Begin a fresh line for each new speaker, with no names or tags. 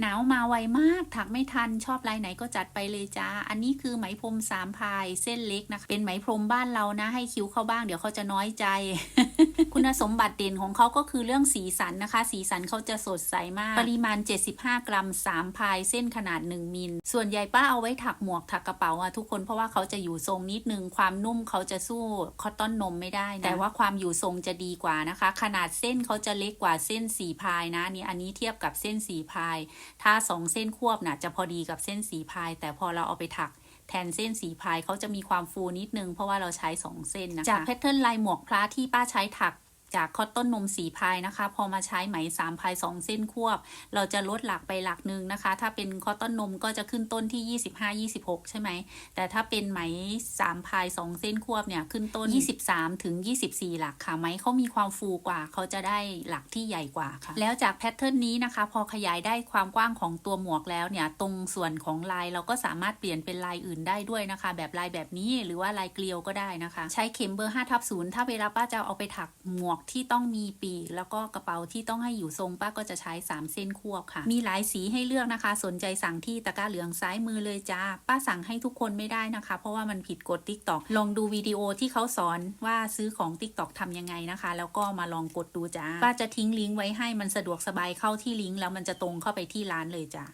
หนาวมาไวมากถักไม่ทันชอบลายไหนก็จัดไปเลยจ้า อันนี้คือไหมพรมสามพายเส้นเล็กนะคะ เป็นไหมพรมบ้านเรานะ ให้คิ้วเข้าบ้างเดี๋ยวเขาจะน้อยใจ คุณสมบัติเด่นของเขาก็คือเรื่องสีสันนะคะ สีสันเขาจะสดใสมาก ปริมาณ 75 กรัม3พายเส้นขนาด 1 มิล ส่วนใหญ่ป้าเอาไว้ถักหมวกถักกระเป๋าอะทุกคนเพราะว่าเขาจะอยู่ทรงนิดนึงความนุ่มเขาจะสู้คอตตอนนมไม่ได้นะแต่ว่าความอยู่ทรงจะดีกว่านะคะ ขนาดเส้นเขาจะเล็กกว่าเส้นสีพายนะนี่อันนี้เทียบกับเส้นสีพายถ้าสองเส้นควบน่ะจะพอดีกับเส้นสีพาย แต่พอเราเอาไปถักแทนเส้นสีพายเขาจะมีความฟูนิดนึง เพราะว่าเราใช้สองเส้นนะคะจากแพทเทิร์นลายหมวกพระที่ป้าใช้ถัก จากคอตตอนนมสีพายนะคะ พอมาใช้ไหมสามพายสองเส้นควบ เราจะลดหลักไปหลักหนึ่งนะคะ ถ้าเป็นคอตตอนนมก็จะขึ้นต้นที่25 26ใช่ไหม แต่ถ้าเป็นไหมสามพายสองเส้นควบเนี่ยขึ้นต้น23ถึง24หลักค่ะไหมเขามีความฟูกว่าเขาจะได้หลักที่ใหญ่กว่าค่ะ แล้วจากแพทเทิร์นนี้นะคะ พอขยายได้ความกว้างของตัวหมวกแล้วเนี่ยตรงส่วนของลายเราก็สามารถเปลี่ยนเป็นลายอื่นได้ด้วยนะคะ แบบลายแบบนี้หรือว่าลายเกลียวก็ได้นะคะ ใช้เข็มเบอร์5ทับ0ถ้าเวลาป้าจะเอาไปถักหมวกที่ต้องมีปีก แล้วก็กระเป๋าที่ต้องให้อยู่ทรงป้าก็จะใช้ 3 เส้นควบค่ะ มีหลายสีให้เลือกนะคะ สนใจสั่งที่ตะกร้าเหลืองซ้ายมือเลยจ้า ป้าสั่งให้ทุกคนไม่ได้นะคะ เพราะว่ามันผิดกฎ t ิ k t o k ลองดูวิดีโอที่เขาสอนว่าซื้อของ t ิ k t o k ทำยังไงนะคะ แล้วก็มาลองกดดูจ้าป้าจะทิ้งลิงก์ไว้ให้มันสะดวกสบายเข้าที่ลิงก์แล้วมันจะตรงเข้าไปที่ร้านเลยจ้า